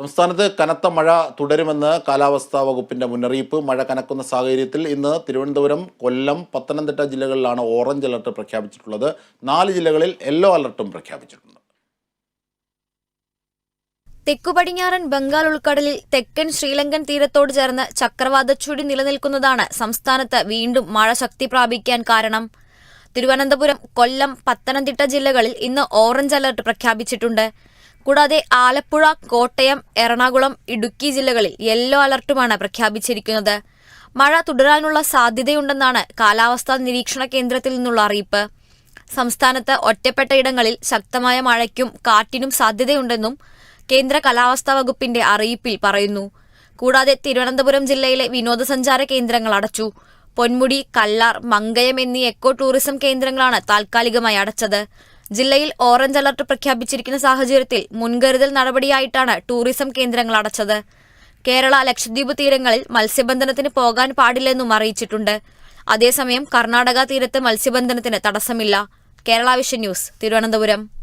സംസ്ഥാനത്ത് കനത്ത മഴ തുടരുമെന്ന് കാലാവസ്ഥാ വകുപ്പിന്റെ മുന്നറിയിപ്പ്. മഴ കനക്കുന്ന സാഹചര്യത്തിൽ ഇന്ന് തിരുവനന്തപുരം കൊല്ലം പത്തനംതിട്ട ജില്ലകളിലാണ് ഓറഞ്ച് അലർട്ട് പ്രഖ്യാപിച്ചിട്ടുള്ളത്. നാല് ജില്ലകളിൽ യെല്ലോ അലർട്ടും പ്രഖ്യാപിച്ചിട്ടുണ്ട്. തെക്കു പടിഞ്ഞാറൻ ബംഗാൾ ഉൾക്കടലിൽ തെക്കൻ ശ്രീലങ്കൻ തീരത്തോട് ചേർന്ന് ചക്രവാത ചുഴി നിലനിൽക്കുന്നതാണ് സംസ്ഥാനത്ത് വീണ്ടും മഴ ശക്തി പ്രാപിക്കാൻ കാരണം. തിരുവനന്തപുരം കൊല്ലം പത്തനംതിട്ട ജില്ലകളിൽ ഇന്ന് ഓറഞ്ച് അലർട്ട് പ്രഖ്യാപിച്ചിട്ടുണ്ട്. കൂടാതെ ആലപ്പുഴ കോട്ടയം എറണാകുളം ഇടുക്കി ജില്ലകളിൽ യെല്ലോ അലർട്ടുമാണ് പ്രഖ്യാപിച്ചിരിക്കുന്നത്. മഴ തുടരാനുള്ള സാധ്യതയുണ്ടെന്നാണ് കാലാവസ്ഥാ നിരീക്ഷണ കേന്ദ്രത്തിൽ നിന്നുള്ള അറിയിപ്പ്. സംസ്ഥാനത്ത് ഒറ്റപ്പെട്ട ഇടങ്ങളിൽ ശക്തമായ മഴയ്ക്കും കാറ്റിനും സാധ്യതയുണ്ടെന്നും കേന്ദ്ര കാലാവസ്ഥാ വകുപ്പിന്റെ അറിയിപ്പിൽ പറയുന്നു. കൂടാതെ തിരുവനന്തപുരം ജില്ലയിലെ വിനോദസഞ്ചാര കേന്ദ്രങ്ങൾ അടച്ചു. പൊന്മുടി കല്ലാർ മങ്കയം എന്നീ എക്കോ ടൂറിസം കേന്ദ്രങ്ങളാണ് താൽക്കാലികമായി അടച്ചത്. ജില്ലയിൽ ഓറഞ്ച് അലർട്ട് പ്രഖ്യാപിച്ചിരിക്കുന്ന സാഹചര്യത്തിൽ മുൻകരുതൽ നടപടിയായിട്ടാണ് ടൂറിസം കേന്ദ്രങ്ങൾ അടച്ചത്. കേരള ലക്ഷദ്വീപ് തീരങ്ങളിൽ മത്സ്യബന്ധനത്തിന് പോകാൻ പാടില്ലെന്നും അറിയിച്ചിട്ടുണ്ട്. അതേസമയം കർണാടക തീരത്ത് മത്സ്യബന്ധനത്തിന് തടസ്സമില്ല. Kerala vision news Thiruvananthapuram.